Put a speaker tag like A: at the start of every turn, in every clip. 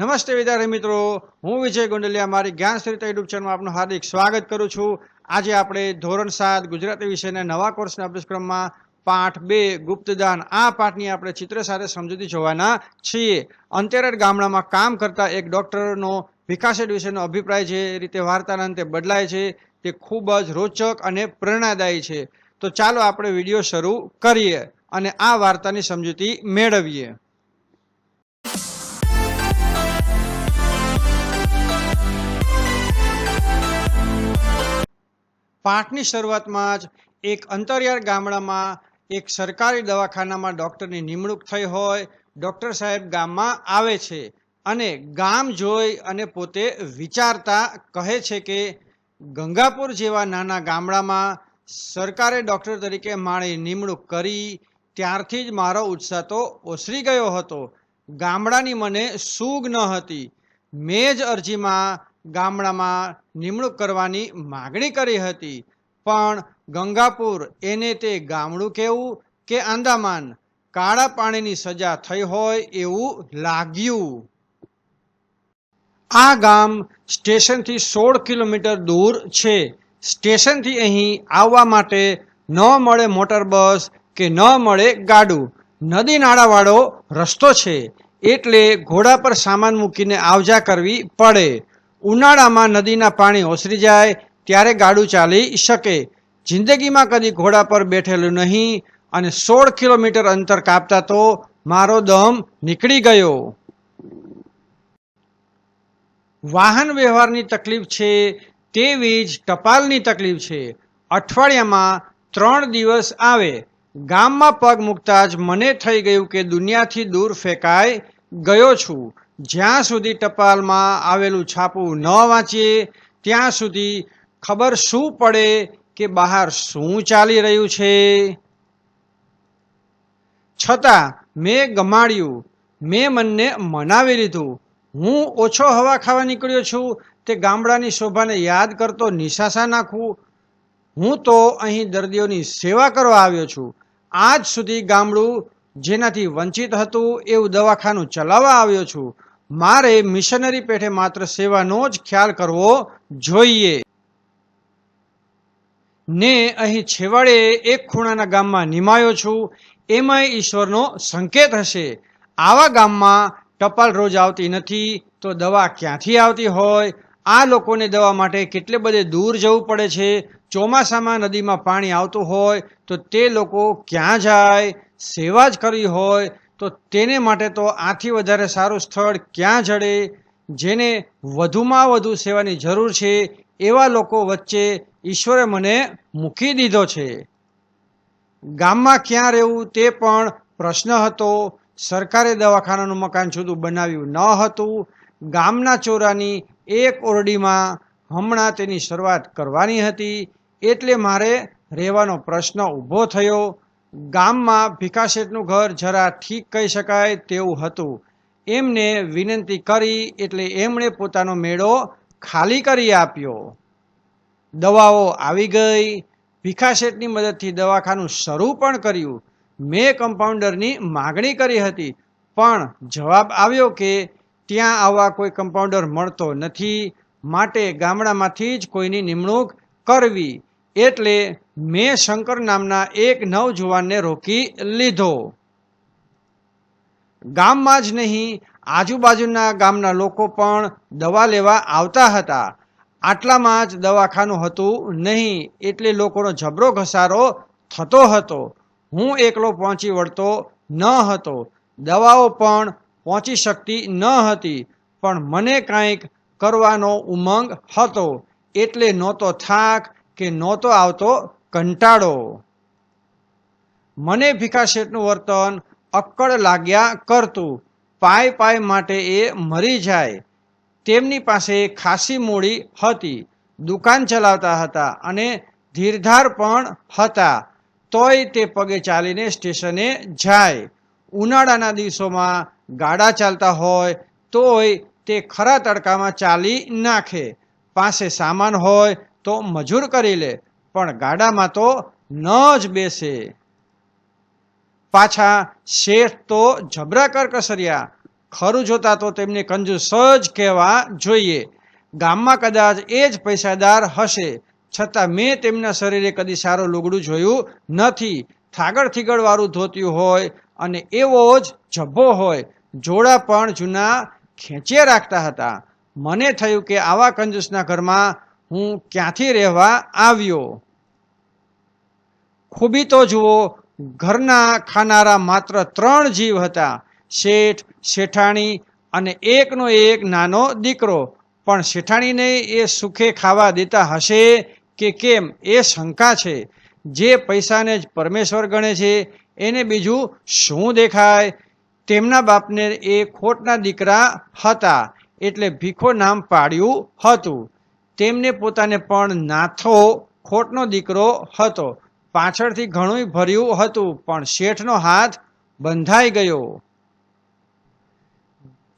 A: નમસ્તે વિદ્યાર્થી મિત્રો. હું વિજય ગુંડલિયા. મારી જ્ઞાન સરિતા યુટ્યુબ ચેનલમાં આપનું હાર્દિક સ્વાગત કરું છું. આજે આપણે ધોરણ સાત ગુજરાતી વિષયના નવા કોર્સના અભ્યાસક્રમમાં પાઠ બે, ગુપ્તદાન. આ પાઠની આપણે ચિત્ર સાથે સમજૂતી જોવાના છીએ. અંતેરડ ગામડામાં કામ કરતા એક ડૉક્ટરનો વિકાસેડ વિશેનો અભિપ્રાય જે રીતે વાર્તાના અંતે બદલાય છે, તે ખૂબ જ રોચક અને પ્રેરણાદાયી છે. તો ચાલો આપણે વીડિયો શરૂ કરીએ અને આ વાર્તાની સમજૂતી મેળવીએ. પાઠની શરૂઆતમાં જ એક અંતરિયાળ ગામડામાં એક સરકારી દવાખાનામાં ડૉક્ટરની નિમણૂક થઈ હોય, ડૉક્ટર સાહેબ ગામમાં આવે છે અને ગામ જોઈ અને પોતે વિચારતા કહે છે કે ગંગાપુર જેવા નાના ગામડામાં સરકારે ડૉક્ટર તરીકે મારી નિમણૂક કરી, ત્યારથી જ મારો ઉત્સાહ તો ઓસરી ગયો હતો. ગામડાની મને સૂગ ન હતી. મેં જ અરજીમાં ગામડામાં નિમણૂક કરવાની માગણી કરી હતી. પણ ગંગાપુર એને તે ગામડું કેવું કે આંદામાન કાળા પાણીની સજા થઈ હોય એવું લાગ્યું. આ ગામ સ્ટેશનથી સોળ કિલોમીટર દૂર છે. સ્ટેશનથી અહીં આવવા માટે ન મળે મોટર બસ કે ન મળે ગાડું. નદી નાળાવાળો રસ્તો છે. એટલે ઘોડા પર સામાન મૂકીને આવજા કરવી પડે. ઉનાળામાં નદીના પાણી ઓસરી જાય, ત્યારે ગાડું ચાલી શકે. જિંદગીમાં કદી ઘોડા પર બેઠેલું નહીં અને સોળ કિલોમીટર અંતર કાપતા તો મારો દમ નીકળી ગયો. વાહન વ્યવહારની તકલીફ છે, તેવી જ ટપાલની તકલીફ છે. અઠવાડિયામાં ત્રણ દિવસ આવે. ગામમાં પગ મૂકતા જ મને થઈ ગયું કે દુનિયાથી દૂર ફેંકાઈ ગયો છું. જ્યાં સુધી ટપાલમાં આવેલું છાપું ન વાંચીએ, ત્યાં સુધી ખબર શું પડે કે બહાર શું ચાલી રહ્યું છે? છતાં મેં ગમાડ્યું, મેં મનને મનાવી લીધું. હું ઓછો હવા ખાવા નીકળ્યો છું, તે ગામડાની શોભાને યાદ કરતો નિશાસા નાખું. હું તો અહીં દર્દીઓની સેવા કરવા આવ્યો છું. આજ સુધી ગામડું જેનાથી વંચિત હતું એવું દવાખાનું ચલાવવા આવ્યો છું. મારે મિશનરી પેઠે માત્ર સેવાનો જ ખ્યાલ કરવો જોઈએ. ને અહીં છેવાડે એક ખૂણાના ગામમાં નિમાયો છું. એમાંય ઈશ્વરનો સંકેત હશે. આવા ગામમાં ટપાલ રોજ આવતી નથી, તો દવા ક્યાંથી આવતી હોય? આ લોકોને દવા માટે કેટલે બધે દૂર જવું પડે છે? ચોમાસામાં નદીમાં પાણી આવતું હોય, તો તે લોકો ક્યાં જાય? સેવા જ કરવી હોય તો તેને માટે તો આથી વધારે સારું સ્થળ ક્યાં જડે, જેને વધુમાં વધુ સેવાની જરૂર છે, એવા લોકો વચ્ચે ઈશ્વરે મને મૂકી દીધો છે. ગામમાં ક્યાં રહેવું તે પણ પ્રશ્ન હતો. સરકારે દવાખાનાનું મકાન જુદું બનાવ્યું ન હતું. ગામના ચોરાની એક ઓરડીમાં હમણાં તેની શરૂઆત કરવાની હતી. એટલે મારે રહેવાનો પ્રશ્ન ઊભો થયો. ગામમાં ભીખાશેઠનું ઘર જરા ઠીક કહી શકાય તેવું હતું. એમને વિનંતી કરી એટલે એમણે પોતાનો મેળો ખાલી કરી આપ્યો. દવાઓ આવી ગઈ. ભીખાશેઠની મદદથી દવાખાનું શરૂ પણ કર્યું. મેં કમ્પાઉન્ડરની માગણી કરી હતી, પણ જવાબ આવ્યો કે ત્યાં આવા કોઈ કમ્પાઉન્ડર મળતો નથી. માટે ગામડામાંથી જ કોઈની નિમણૂક કરવી. એટલે મેં શંકર નામના એક નવજુવાનને રોકી લીધો. ગામમાં જ નહીં, આજુબાજુના ગામના લોકો પણ દવા લેવા આવતા હતા. આટલામાં જ દવાખાનું હતું નહીં, એટલે લોકોનો જબરો ઘસારો થતો હતો. હું એકલો પહોંચી વળતો ન હતો. દવાઓ પણ પહોંચી શકતી ન હતી, પણ મને કાંઈક કરવાનો ઉમંગ હતો. એટલે નહોતો થાક કે નહોતો આવતો કંટાળો. મને ભીખાશેઠનું વર્તન અક્કડ લાગ્યા કરતું. પાય પાય માટે એ મરી જાય. તેમની પાસે ખાસી મૂડી હતી. દુકાન ચલાવતા હતા અને ધીરધાર પણ હતા. તોય તે પગે ચાલીને સ્ટેશને જાય. ઉનાળાના દિવસોમાં ગાડા ચાલતા હોય, તોય તે ખરા તડકામાં ચાલી નાખે. પાસે સામાન હોય તો મજૂર કરી લે, પણ ગાડામાં તો ન જ બેસે. પાછા શેઠ તો જબરા કરકસરિયા, ખરું જોતા તો તેમને કંજૂસ જ કહેવા જોઈએ. ગામમાં કદાચ એ જ પૈસાદાર હશે, છતાં મેં તેમના શરીરે કદી સારું લુગડું જોયું નથી. થાગડ થીગડ વાળું ધોતિયું હોય અને એવો જ જબ્બો હોય, જોડા પણ જૂના ખેંચે રાખતા હતા. મને થયું કે આવા કંજૂસના ઘરમાં હું ક્યાંથી રહેવા આવ્યો? ખૂબી તો જુઓ, ઘરના ખાનારા માત્ર ત્રણ જીવ હતા, શેઠ, શેઠાણી અને એકનો એક નાનો દીકરો. પણ શેઠાણીને એ સુખે ખાવા દેતા હશે કે કેમ એ શંકા છે. જે પૈસાને જ પરમેશ્વર ગણે છે, એને બીજું શું દેખાય? તેમના બાપને એ ખોટના દીકરા હતા, એટલે ભીખો નામ પાડ્યું હતું. તેમને પોતાને પણ નાથો ખોટનો દીકરો હતો. પાછળથી ઘણું ભર્યું હતું, પણ શેઠનો હાથ બંધાઈ ગયો.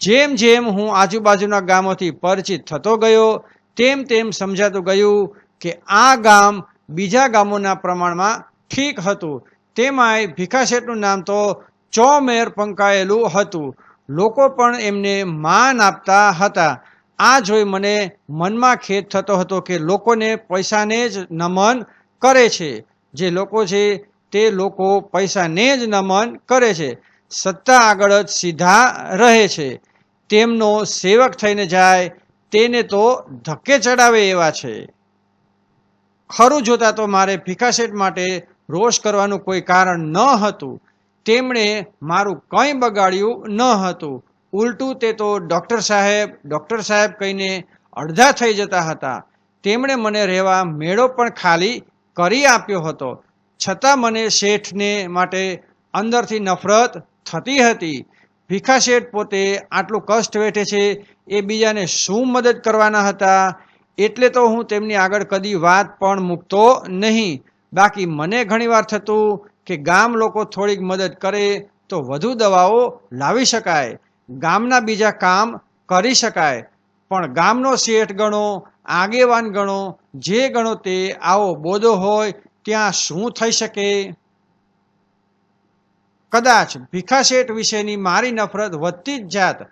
A: જેમ જેમ હું આજુબાજુના ગામોથી પરિચિત થતો ગયો, તેમ તેમ સમજાતું ગયું કે આ ગામ બીજા ગામોના પ્રમાણમાં ઠીક હતું. તેમાંય ભીખા શેઠનું નામ તો ચોમેર પંકાયેલું હતું. લોકો પણ એમને માન આપતા હતા. આ જોઈ મને મનમાં ખેદ થતો હતો કે લોકોને પૈસાને જ નમન કરે છે. જે લોકો છે તે લોકો પૈસાને જ નમન કરે છે. સત્તા આગળ જ સીધા રહે છે. તેમનો સેવક થઈને જાય, તેને તો ધક્કે ચડાવે એવા છે. ખરું જોતા તો મારે ભીખાશેઠ માટે રોષ કરવાનું કોઈ કારણ ન હતું. તેમણે મારું કંઈ બગાડ્યું ન હતું. ઉલટું તે તો ડૉક્ટર સાહેબ ડૉક્ટર સાહેબ કહીને અડધા થઈ જતા હતા. તેમણે મને રહેવા મેળો પણ ખાલી કરી આપ્યો હતો. છતાં મને શેઠને માટે અંદરથી નફરત થતી હતી. ભીખા શેઠ પોતે આટલું કષ્ટ વેઠે છે, એ બીજાને શું મદદ કરવાના હતા? એટલે તો હું તેમની આગળ કદી વાત પણ મૂકતો નહીં. બાકી મને ઘણીવાર થતું કે ગામ લોકો થોડીક મદદ કરે તો વધુ દવાઓ લાવી શકાય. ગામના બીજા કામ કરી શકાય. પણ ગામનો શેઠ ગણો, આગેવાન ગણો, જે ગણો તે આવો બોધો હોય, ત્યાં શું થઈ શકે? કદાચ ભીખા શેઠ વિશેની મારી નફરત વધતી જ જાત,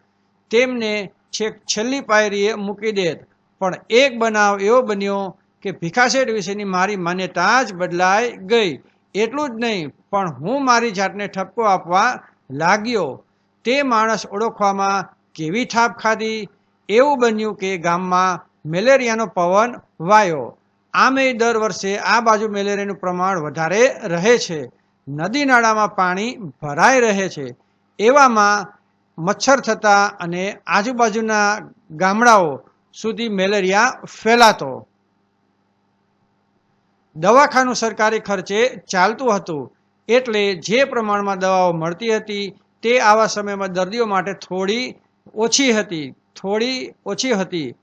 A: તેમને છેક છેલ્લી પાયરીએ મૂકી દેત. પણ એક બનાવ એવો બન્યો કે ભીખા શેઠ વિશેની મારી માન્યતા જ બદલાઈ ગઈ. એટલું જ નહીં, પણ હું મારી જાતને ઠપકો આપવા લાગ્યો. તે માણસ ઓળખવામાં કેવી થાપ ખાધી? એવું બન્યું કે ગામમાં મેલેરિયાનો પવન વાયો. આમે દર વર્ષે આ બાજુ મેલેરિયાનું પ્રમાણ વધારે રહે છે. નદી નાળામાં પાણી ભરાઈ રહે છે. એવામાં મચ્છર થતા અને આજુબાજુના ગામડાઓ સુધી મેલેરિયા ફેલાતો. દવાખાનું સરકારી ખર્ચે ચાલતું હતું. એટલે જે પ્રમાણમાં દવાઓ મળતી હતી તે આવા સમયમાં દર્દીઓ માટે થોડી ઓછી હતી, થોડી ઓછી હતી.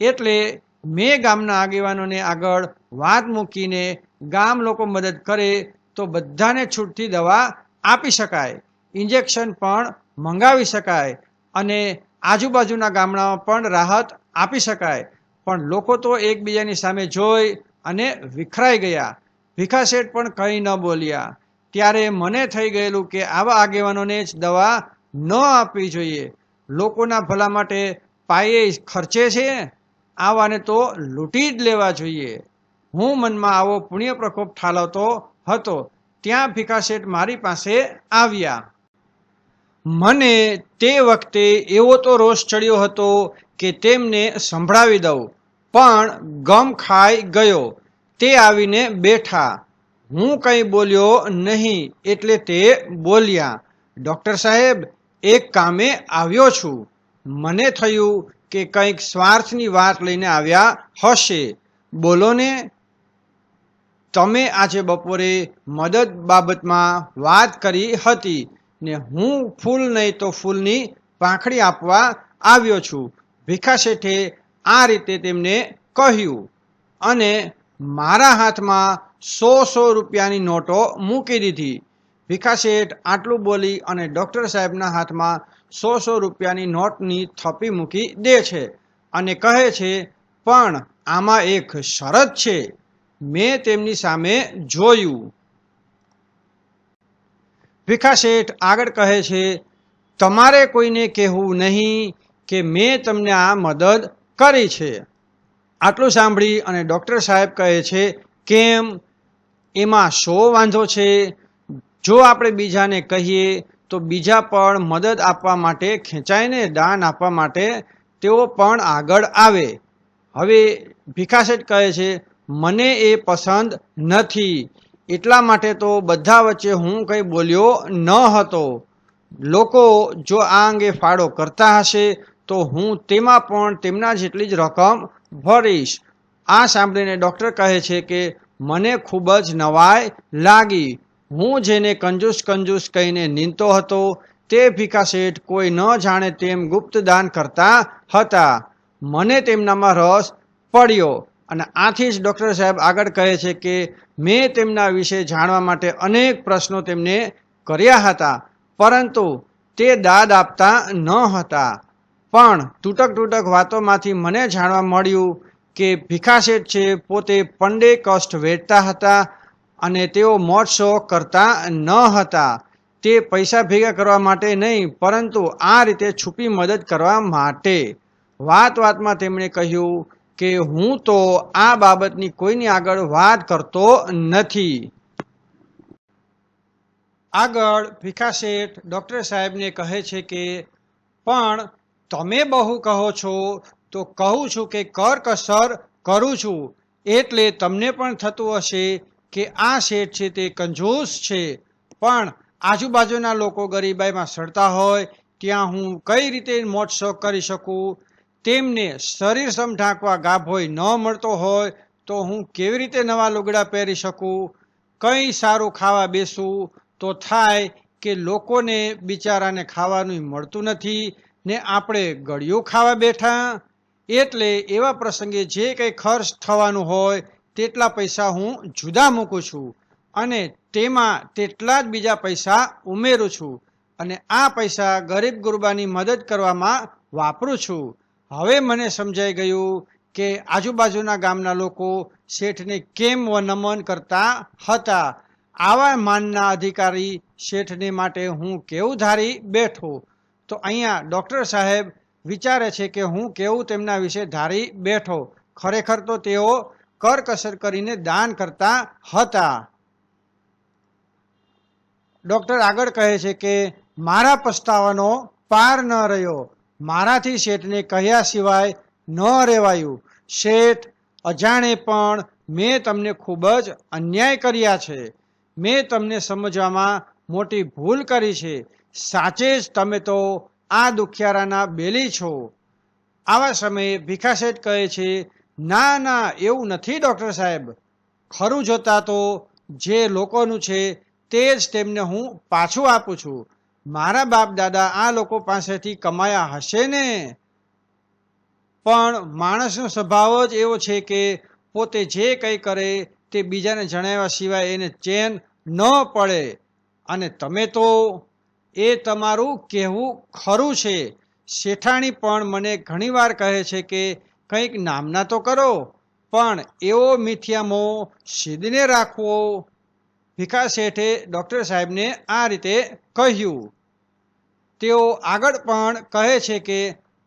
A: એટલે મેં ગામના આગેવાનોને આગળ વાત મૂકીને ગામ લોકો મદદ કરે તો બધાને છૂટથી દવા આપી શકાય, ઇન્જેક્શન પણ મંગાવી શકાય અને આજુબાજુના ગામડામાં પણ રાહત આપી શકાય. પણ લોકો તો એકબીજાની સામે જોઈ અને વિખરાઈ ગયા. ભીખા પણ કંઈ ન બોલ્યા. ત્યારે મને થઈ ગયેલું કે આવા આગેવાનોને જ દવા ન આપવી જોઈએ. લોકોના ભલા માટે પાયે ખર્ચે છે, આવાને તો લૂંટી જ લેવા જોઈએ. હું મનમાં આવો પુણ્ય પ્રકોપ ઠાલવતો હતો. ત્યાં ભીખા શેઠ મારી પાસે આવ્યા. મને તે વખતે એવો તો રોષ ચડ્યો હતો કે તેમને સંભળાવી દઉં. પણ ગમ ખાઈ ગયો. તે આવીને બેઠા. હું કંઈ બોલ્યો નહીં એટલે તે બોલ્યા, ડૉક્ટર સાહેબ, એક કામે આવ્યો છું. મને થયું કે કંઈક સ્વાર્થની વાત લઈને આવ્યા હશે. બોલો ને, તમે આજે બપોરે મદદ બાબતમાં વાત કરી હતી ને હું ફૂલ નહીં તો ફૂલની પાંખડી આપવા આવ્યો છું. ભીખા શેઠે આ રીતે તેમને કહ્યું અને મારા હાથમાં સો સો રૂપિયાની નોટો મૂકી દીધી. ભીખા શેઠ આટલું બોલી અને ડૉક્ટર સાહેબના હાથમાં સો સો રૂપિયાની નોટની થપ્પી મૂકી દે છે અને કહે છે, પણ આમાં એક શરત છે. મેં તેમની સામે જોયું. ભીખા શેઠ આગળ કહે છે, તમારે કોઈને કહેવું નહીં કે મેં તમને આ મદદ કરી છે. આટલું સાંભળી અને ડૉક્ટર સાહેબ કહે છે, કેમ? એમાં શો વાંધો છે? જો આપણે બીજાને કહીએ, તો બીજા પણ મદદ આપવા માટે, ખેંચાઈને દાન આપવા માટે તેઓ પણ આગળ આવે. હવે ભીખાશેઠ કહે છે, મને એ પસંદ નથી. એટલા માટે તો બધા વચ્ચે હું કંઈ બોલ્યો ન હતો. લોકો જો આ અંગે ફાળો કરતા હશે, તો હું તેમાં પણ તેમના જેટલી જ રકમ ભરીશ. આ સાંભળીને ડૉક્ટર કહે છે કે મને ખૂબ જ નવાઈ લાગી. હું જેને કંજૂસ કંજૂસ કહીને નીંદતો હતો, તે ભીખા શેઠ કોઈ ન જાણે તેમ ગુપ્ત દાન કરતા હતા. મને તેમનામાં રસ પડ્યો અને આથી જ ડૉક્ટર સાહેબ આગળ કહે છે કે મેં તેમના વિશે જાણવા માટે અનેક પ્રશ્નો તેમને કર્યા હતા, પરંતુ તે દાદ આપતા ન હતા. પણ તૂટક તૂટક વાતોમાંથી મને જાણવા મળ્યું કે ભીખા શેઠ છે પોતે પંડે કષ્ટ વેઠતા હતા અને તેઓ શોખ કરતા ન હતા. તે પૈસા ભેગા કરવા માટે નહીં, પરંતુ આ રીતે છુપી મદદ કરવા માટે. વાત વાતમાં તેમણે કહ્યું કે હું તો આ બાબતની કોઈની આગળ વાત કરતો નથી. આગળ ભીખા શેઠ ડૉક્ટર સાહેબને કહે છે કે, પણ તમે બહુ કહો છો તો કહું છું કે કરકસર કરું છું. એટલે તમને પણ થતું હશે કે આ શેઠ છે તે કંજૂસ છે. પણ આજુબાજુના લોકો ગરીબાઈમાં સડતા હોય, ત્યાં હું કઈ રીતે મોજ શોખ કરી શકું? તેમને શરીર સમ ઢાંકવા ગાભોય ન મળતો હોય, તો હું કેવી રીતે નવા લુગડા પહેરી શકું? કંઈ સારું ખાવા બેસું તો થાય કે લોકોને બિચારાને ખાવાનું મળતું નથી ને આપણે ગળ્યું ખાવા બેઠા? એટલે એવા પ્રસંગે જે કંઈ ખર્ચ થવાનું હોય, તેટલા પૈસા હું જુદા મૂકું છું અને તેમાં તેટલા જ બીજા પૈસા ઉમેરું છું અને આ પૈસા ગરીબ ગુરબાની મદદ કરવામાં વાપરું છું. હવે મને સમજાઈ ગયું કે આજુબાજુના ગામના લોકો શેઠને કેમ નમન કરતા હતા. આવા માનના અધિકારી શેઠને માટે હું કેવું ધારી બેઠો? તો અહીંયા ડૉક્ટર સાહેબ વિચારે છે કે હું કેવું તેમના વિશે ધારી બેઠો. ખરેખર તો તેઓ કરકસર કરીને દાન કરતા હતા. ડૉક્ટર આગળ કહે છે કે, મારા પસ્તાવાનો પાર ન રહ્યો. મારાથી શેઠને કહ્યા સિવાય ન રહેવાયું શેઠ, અજાણે પણ મેં તમને ખૂબ જ અન્યાય કર્યા છે. મેં તમને સમજવામાં મોટી ભૂલ કરી છે. સાચે જ તમે તો આ દુખિયારાના બેલી છો. આવા સમયે ભીખાશેઠ કહે છે, ના ના, એવું નથી, ડૉક્ટર સાહેબ. ખરું જોતા તો જે લોકોનું છે તે જ તેમને હું પાછું આપું છું. મારા બાપ દાદા આ લોકો પાસેથી કમાયા હશે ને? પણ માણસનો સ્વભાવ જ એવો છે કે પોતે જે કંઈ કરે તે બીજાને જણાવ્યા સિવાય એને ચેન ન પડે. અને તમે તો એ તમારું કહેવું ખરું છે. શેઠાણી પણ મને ઘણીવાર કહે છે કે કંઈક નામના તો કરો, પણ એવો મિથિયામો સિદ્ધને રાખવો. ભીખા શેઠે ડૉક્ટર સાહેબને આ રીતે કહ્યું. તેઓ આગળ પણ કહે છે કે,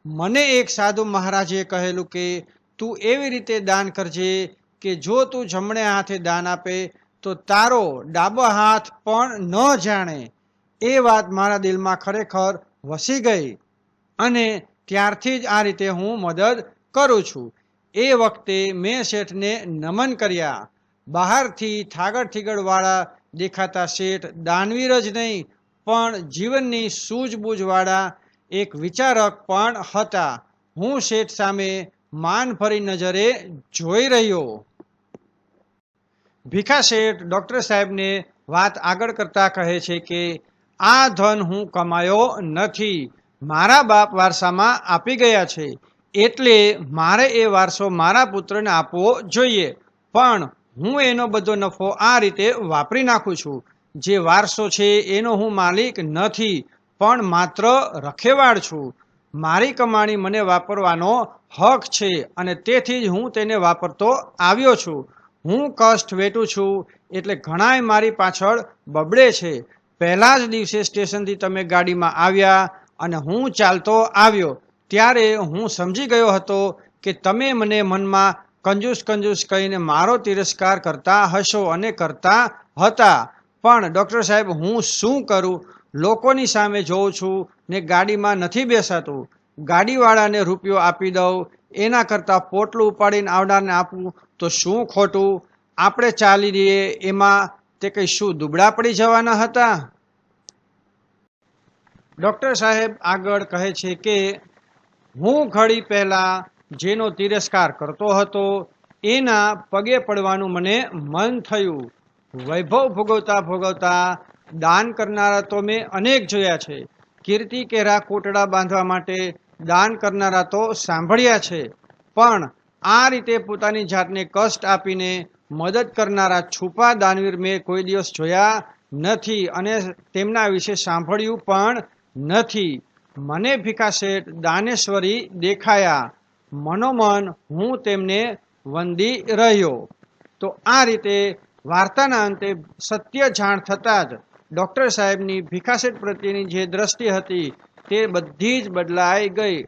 A: મને એક સાધુ મહારાજે કહેલું કે, તું એવી રીતે દાન કરજે કે જો તું જમણે હાથે દાન આપે, તો તારો ડાબો હાથ પણ ન જાણે. એ વાત મારા દિલમાં ખરેખર વસી ગઈ અને ત્યારથી જ આ રીતે હું મદદ કરું છું. એ વખતે મેં શેઠને નમન કર્યા. બહારથી થાગડ થીગડવાળા દેખાતા શેઠ દાનવીર જ નહીં, પણ જીવનની સૂઝબૂઝવાળા એક વિચારક પણ હતા. હું શેઠ સામે માન ફરી નજરે જોઈ રહ્યો. ભીખા શેઠ ડૉક્ટર સાહેબને વાત આગળ કરતા કહે છે કે આ ધન હું કમાયો નથી. મારા બાપ વારસામાં આપી ગયા છે. એટલે મારે એ વારસો મારા પુત્રને આપવો જોઈએ. પણ હું એનો બધો નફો આ રીતે વાપરી નાખું છું. જે વારસો છે એનો હું માલિક નથી, પણ માત્ર રખેવાળ છું. મારી કમાણી મને વાપરવાનો હક છે અને તેથી જ હું તેને વાપરતો આવ્યો છું. હું કષ્ટ વેઠું છું, એટલે ઘણાય મારી પાછળ બબડે છે. પહેલા જ દિવસે સ્ટેશનથી તમે ગાડીમાં આવ્યા અને હું ચાલતો આવ્યો, ત્યારે હું સમજી ગયો હતો કે તમે મને મનમાં કંજૂસ કંજૂસ કહીને મારો તિરસ્કાર કરતા હશો અને કરતા હતા. પણ ડૉક્ટર સાહેબ, હું શું કરું? લોકોની સામે જોઉં છું ને ગાડીમાં નથી બેસાતું. ગાડીવાળાને રૂપિયો આપી દઉં, એના કરતાં પોટલું ઉપાડીને આવનારને આપવું તો શું ખોટું? આપણે ચાલી દઈએ એમાં તે કંઈ શું, દુબળા પડી જવાના હતા? ડૉક્ટર સાહેબ આગળ કહે છે કે, હું ઘડી પહેલાં જેનો તિરસ્કાર કરતો હતો, એના પગે પડવાનું મને મન થયું. વૈભવ ભોગવતા ભોગવતા દાન કરનારા તો મેં અનેક જોયા છે. કીર્તિ કેરા કોટડા બાંધવા માટે દાન કરનારા તો સાંભળ્યા છે. પણ આ રીતે પોતાની જાતને કષ્ટ આપીને મદદ કરનારા છુપા દાનવીર મેં કોઈ દિવસ જોયા નથી અને તેમના વિશે સાંભળ્યું પણ નથી. મને ભીખા શેઠ દાનેશ્વરી દેખાયા. મનોમન, હું તેમને વંદી રહ્યો. તો આ રીતે વાર્તાના અંતે સત્ય જાણ થતાં જ ડૉક્ટર સાહેબની ભીખાશેઠ પ્રત્યેની જે દ્રષ્ટિ હતી તે બધી જ બદલાઈ ગઈ.